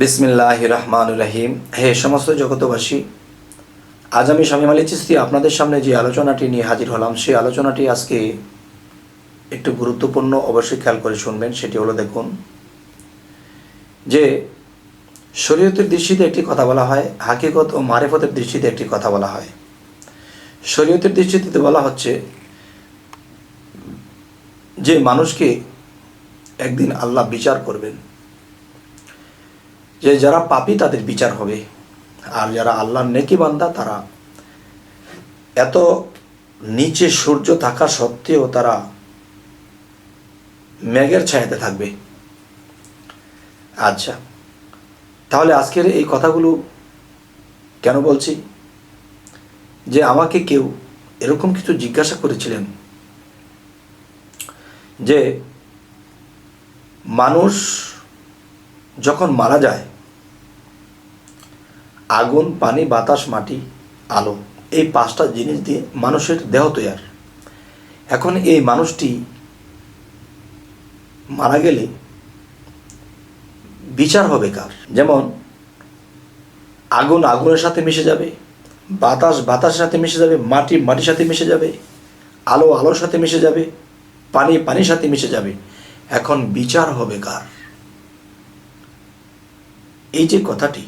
বিসমিল্লাহ রহমান রহিম। হে সমস্ত জগতবাসী আজ আমি স্বামী মালি চিস্তি আপনাদের সামনে যে আলোচনাটি নিয়ে হাজির হলাম, সেই আলোচনাটি আজকে একটু গুরুত্বপূর্ণ অবশ্যই খেয়াল করে শুনবেন, সেটি হলো দেখুন যে শরীয়তের দৃষ্টিতে একটি কথা বলা হয়, হাকিকত ও মারেফতের দৃষ্টিতে একটি কথা বলা হয়। শরীয়তের দৃষ্টিতে বলা হচ্ছে যে মানুষকে একদিন আল্লাহ বিচার করবেন। যে যারা পাপী তাদের বিচার হবে। আর যারা আল্লাহর নেকি বান্দা, তারা এত নিচে সূর্য থাকা সত্ত্বেও তারা মেঘের ছায়াতে থাকবে। আচ্ছা তাহলে আজকের এই কথাগুলো কেন বলছি? যে আমাকে কেউ এরকম কিছু জিজ্ঞাসা করেছিলেন যে মানুষ যখন মারা যায় আগুন, পানি, বাতাস, মাটি, আলো এই পাঁচটা জিনিস দিয়ে মানুষের দেহ তৈয়ার এখন এই মানুষটি মারা গেলে বিচার হবে কার? যেমন, আগুন আগুনের সাথে মিশে যাবে, বাতাস বাতাসের সাথে মিশে যাবে, মাটি মাটির সাথে মিশে যাবে, আলো আলোর সাথে মিশে যাবে, পানি পানির সাথে মিশে যাবে। এখন বিচার হবে কার? এই যে কথাটি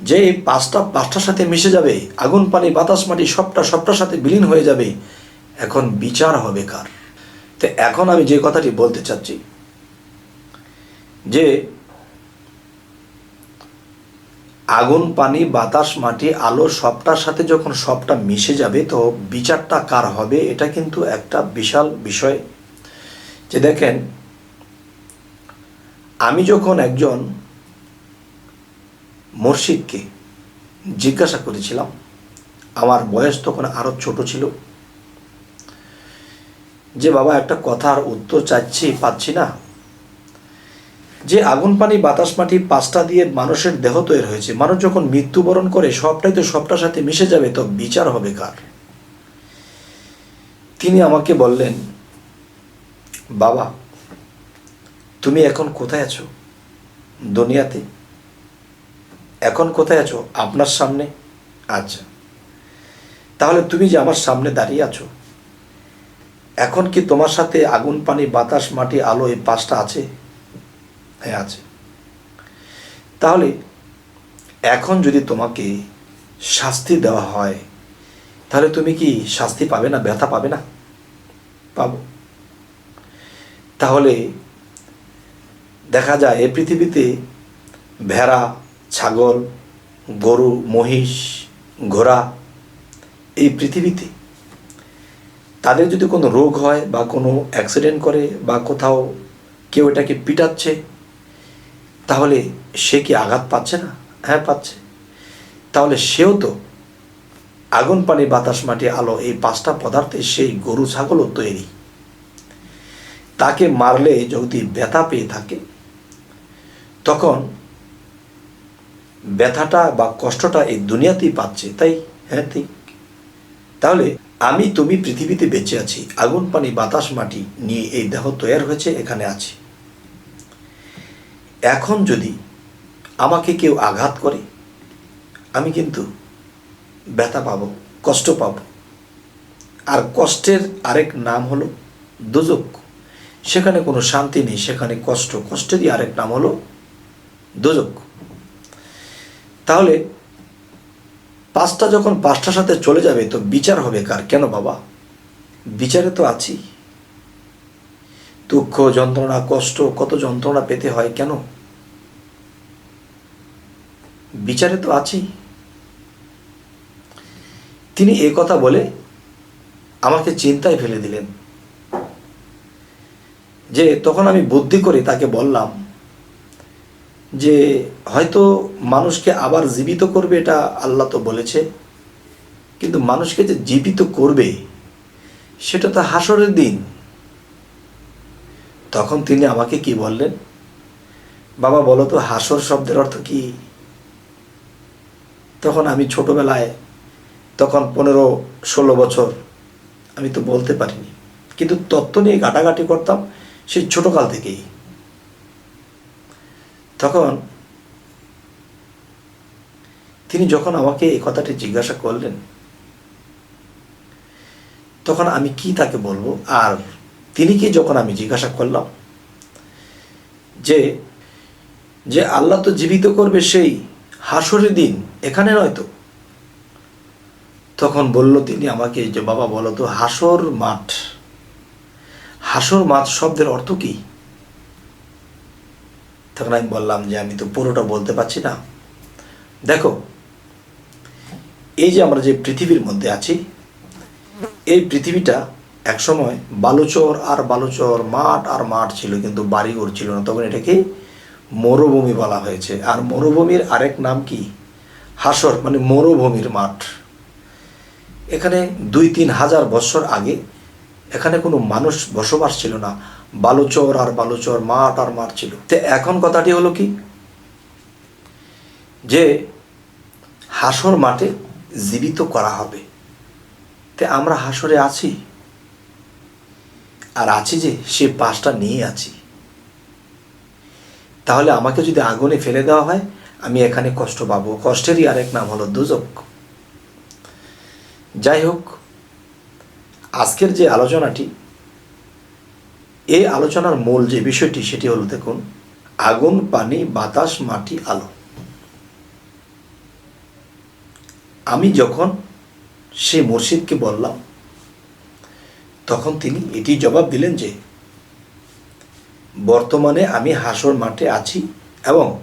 যে পাঁচটা, পাঁচটার সাথে মিশে যাবে, আগুন, পানি, বাতাস, মাটি, সবটা, সবটার সাথে বিলীন হয়ে যাবে, এখন বিচার হবে কার? তো এখন আমি যে কথাটি বলতে চাচ্ছি, যে আগুন, পানি, বাতাস, মাটি, আলো, সবটার সাথে যখন সবটা মিশে যাবে, তো বিচারটা কার হবে, এটা কিন্তু একটা বিশাল বিষয়। যে দেখেন, আমি যখন একজন মুর্শিদকে জিজ্ঞাসা করেছিলাম, আমার বয়স তখন আরও ছোট ছিল। যে বাবা একটা কথার উত্তর চাচ্ছি, পাচ্ছি না। যে আগুন, পানি, বাতাস, মাটি, পাঁচটা দিয়ে মানুষের দেহ তৈরি হয়েছে। মানুষ যখন মৃত্যুবরণ করে, সবটাই তো সবটার সাথে মিশে যাবে, তো বিচার হবে কার? তিনি আমাকে বললেন, বাবা, তুমি এখন কোথায় আছো? দুনিয়াতে? এখন কোথায় আছো? আপনার সামনে? আচ্ছা। তাহলে তুমি যে আমার সামনে দাঁড়িয়ে আছো, এখন কি তোমার সাথে আগুন, পানি, বাতাস, মাটি, আলো এই পাঁচটা আছে? হ্যাঁ আছে। তাহলে এখন যদি তোমাকে শাস্তি দেওয়া হয়, তাহলে তুমি কি শাস্তি পাবে না, ব্যথা পাবে না? পাবো। তাহলে দেখা যায় এ পৃথিবীতে ভেড়া ছাগল, গরু, মহিষ, ঘোড়া এই পৃথিবীতে। তাদের যদি কোনো রোগ হয় বা কোনো অ্যাক্সিডেন্ট করে বা কোথাও কেউ এটাকে পিটাচ্ছে, তাহলে সে কি আঘাত পাচ্ছে না? হ্যাঁ পাচ্ছে। তাহলে সেও তো আগুন, পানি, বাতাস, মাটি, আলো এই পাঁচটা পদার্থে সেই গরু, ছাগলও তৈরি। তাকে মারলে যদি ব্যথা পেয়ে থাকে, তখন ব্যথাটা বা কষ্টটা এই দুনিয়াতেই পাচ্ছে, তাই হ্যাঁ ঠিক তাহলে আমি তুমি পৃথিবীতে বেঁচে আছি, আগুন, পানি, বাতাস, মাটি নিয়ে এই দেহ তৈরি হয়েছে, এখানে আছি। এখন যদি আমাকে কেউ আঘাত করে, আমি কিন্তু ব্যথা পাবো, কষ্ট পাব। আর কষ্টের আরেক নাম হলো দুজক সেখানে কোনো শান্তি নেই, সেখানে কষ্ট, কষ্টেরই আরেক নাম হলো দুজক তাহলে পাঁচটা যখন পাঁচটার সাথে চলে যাবে, তো বিচার হবে কার? কেন বাবা? বিচারে তো আছি। দুঃখ, যন্ত্রণা, কষ্ট, কত যন্ত্রণা পেতে হয় কেন? বিচারে তো আছি। তিনি এ কথা বলে আমাকে চিন্তায় ফেলে দিলেন। যে তখন আমি বুদ্ধি করে তাকে বললাম যে হয়তো মানুষকে আবার জীবিত করবে এটা আল্লাহ তো বলেছে, কিন্তু মানুষকে যে জীবিত করবে, সেটা তো হাসরের দিন। তখন তিনি আমাকে কি বললেন? বাবা, বলো তো, হাসর শব্দের অর্থ কি? তখন আমি ছোটবেলায়, তখন পনেরো ষোলো বছর, আমি তো বলতে পারিনি, কিন্তু তত্ত্ব নিয়ে ঘাটাঘাটি করতাম সেই ছোটোকাল থেকেই। তখন তিনি যখন আমাকে এই কথাটি জিজ্ঞাসা করলেন, তখন আমি কি তাকে বলব? আর তিনি কি যখন আমি জিজ্ঞাসা করলাম যে যে আল্লাহ তো জীবিত করবে সেই হাসরের দিন, এখানে নয় তো? তখন বলল তিনি আমাকে যে, বাবা বলো তো, হাসর মাঠ। হাসর মাঠ শব্দের অর্থ কি? তখন আমি বললাম যে আমি তো পুরোটা বলতে পারছি না। দেখো, এই যে আমরা যে পৃথিবীর মধ্যে আছি, এই পৃথিবীটা একসময় বালুচর আর বালুচর, মাঠ আর মাঠ ছিল, কিন্তু বাড়িঘর ছিল না। তখন এটাকে মরুভূমি বলা হয়েছে। আর মরুভূমির আরেক নাম কি? হাসর মানে মরুভূমির মাঠ। এখানে দুই তিন হাজার বছর আগে এখানে কোনো মানুষ বসবাস ছিল না। বালুচর আর বালুচর মাঠ আর মাঠ ছিল। তো এখন কথাটি হলো কি? যে হাসর মাঠে জীবিত করা হবে। তে আমরা হাসরে আছি? আর আছি যে, সে পাশটা নিয়ে আছি। তাহলে আমাকে যদি আগুনে ফেলে দেওয়া হয়, আমি এখানে কষ্ট পাবো। কষ্টেরই আরেক নাম হলো দুজক। যাই হোক, আজকের যে আলোচনাটি এই আলোচনার মূল যে বিষয়টি সেটি হলো দেখুন, আগুন, পানি, বাতাস, মাটি, আলো। আমি যখন সেই মুর্শিদকে বললাম, তখন তিনি এটি জবাব দিলেন যে, বর্তমানে আমি হাসর মাঠে আছি এবং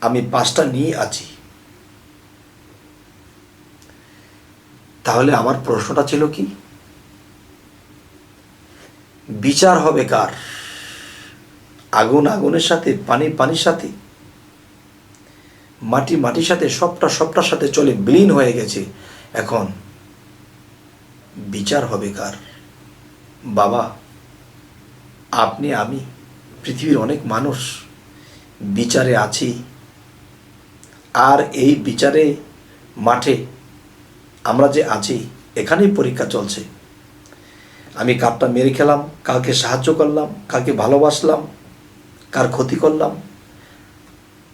আমি পাঁচটা নিয়ে আছি। তাহলে আমার প্রশ্নটা ছিল কি? বিচার হবে কার? আগুন আগুনের সাথে, পানি পানির সাথে? মাটি মাটির সাথে, সবটা সবটার সাথে চলে, বিলীন হয়ে গেছে। এখন বিচার হবে কার? বাবা, আপনি, আমি পৃথিবীর অনেক মানুষ বিচারে আছি। আর এই বিচারে মাঠে আমরা যে আছি, এখানেই পরীক্ষা চলছে। আমি কাপটা মেরে খেলাম, কাকে সাহায্য করলাম, কাকে ভালোবাসলাম, কার ক্ষতি করলাম,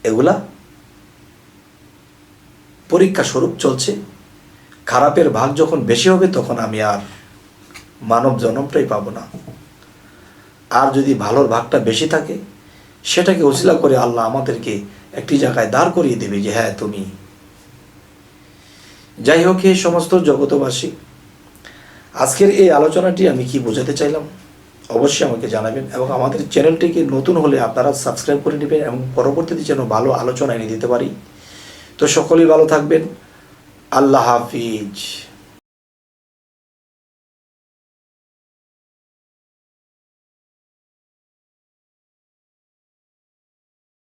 এগুলা পরীক্ষা স্বরূপ চলছে। খারাপের ভাগ যখন বেশি হবে তখন আমি আর মানব জন্মটাই পাবো না। আর যদি ভালোর ভাগটা বেশি থাকে, সেটাকে উসিলা করে আল্লাহ আমাদেরকে একটি জায়গায় দাঁড় করিয়ে দেবে যে হ্যাঁ তুমি। যাই হোক, এই সমস্ত জগতবাসী আজকের এই আলোচনাটি আমি কি বোঝাতে চাইলাম? অবশ্যই আমাকে জানাবেন এবং আমাদের চ্যানেলটিকে নতুন হলে আপনারা সাবস্ক্রাইব করে নেবেন এবং পরবর্তীতে যেন ভালো আলোচনা এনে দিতে পারি। তো সকলেই ভালো থাকবেন। আল্লাহ হাফিজ।